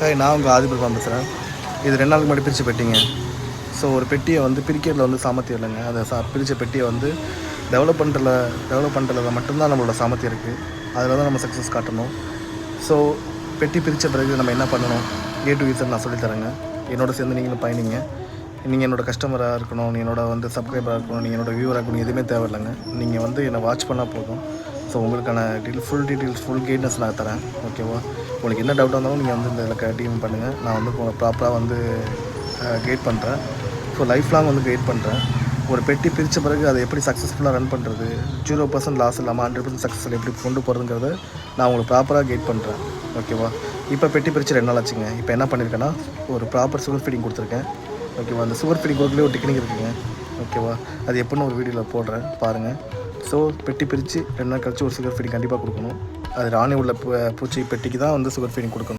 Hi நான் உங்கள் ஆதிபுரம் பேசுகிறேன் இது ரெண்டு நாளுக்கு முன்னாடி பிரித்து பெட்டிங்க. ஸோ ஒரு பெட்டியை வந்து பிரிக்கிறதுல வந்து சாமர்த்தியம் இல்லைங்க. அதை சா பிரித்த பெட்டியை வந்து டெவலப் பண்ணுறதுல டெவலப் பண்ணுறதுல மட்டும்தான் நம்மளோட சாமர்த்தியம் இருக்குது அதில் தான் நம்ம சக்ஸஸ் காட்டணும். ஸோ பெட்டி பிரித்த பிறகு நம்ம என்ன பண்ணணும்? ஏ டு யூசர் நான் சொல்லித்தரேங்க என்னோட சேர்ந்து நீங்களும் பயணிங்க. நீங்கள் என்னோட கஸ்டமராக இருக்கணும். நீ என்னோட வந்து சப்ஸ்கிரைபராக இருக்கணும். நீங்கள் என்னோட வியூவராக இருக்கணும். எதுவுமே தேவையில்லைங்க. நீங்கள் வந்து என்னை வாட்ச் பண்ணால் போதும். ஸோ உங்களுக்கான detail full details full guidance நான் தரேன். ஓகேவா உங்களுக்கு என்ன டவுட்டாக இருந்தாலும் நீங்கள் வந்து இந்த இதில் டீம் பண்ணுங்கள் நான் வந்து உங்களை ப்ராப்பராக வந்து கைட் பண்ணுறேன் ஸோ லைஃப் லாங் வந்து கைட் பண்ணுறேன் ஒரு பெட்டி பிரித்த பிறகு அதை எப்படி சக்ஸஸ்ஃபுல்லாக ரன் பண்ணுறது ஜீரோ பர்சன்ட் லாஸ் இல்லாமல் ஹண்ட்ரட் பர்சன்ட் சக்ஸஸ் எப்படி கொண்டு போகிறதுங்கிறத நான் உங்களுக்கு ப்ராப்பராக கைட் பண்ணுறேன் ஓகேவா இப்போ பெட்டி பிரிச்சு ரெண்டு நாள் ஆச்சுங்க. இப்போ என்ன பண்ணியிருக்கேன்னா ஒரு ப்ராப்பர் சுகர் ஃபீடிங் கொடுத்துருக்கேன். ஓகேவா அந்த சுகர் ஃபீடிங் கொடுக்கலே ஒரு டெக்னிக் இருக்குங்க. ஓகேவா அது எப்படின்னு ஒரு வீடியோவில் போடுறேன். பாருங்கள் ஸோ பெட்டி பிரித்து ரெண்டு நாள் கழிச்சு ஒரு சுகர் ஃபீடிங் கண்டிப்பாக கொடுக்கணும். அது ராணி உள்ள பூச்சி பெட்டிக்கு தான் வந்து சுகர் ஃபீடிங் கொடுக்கணும்.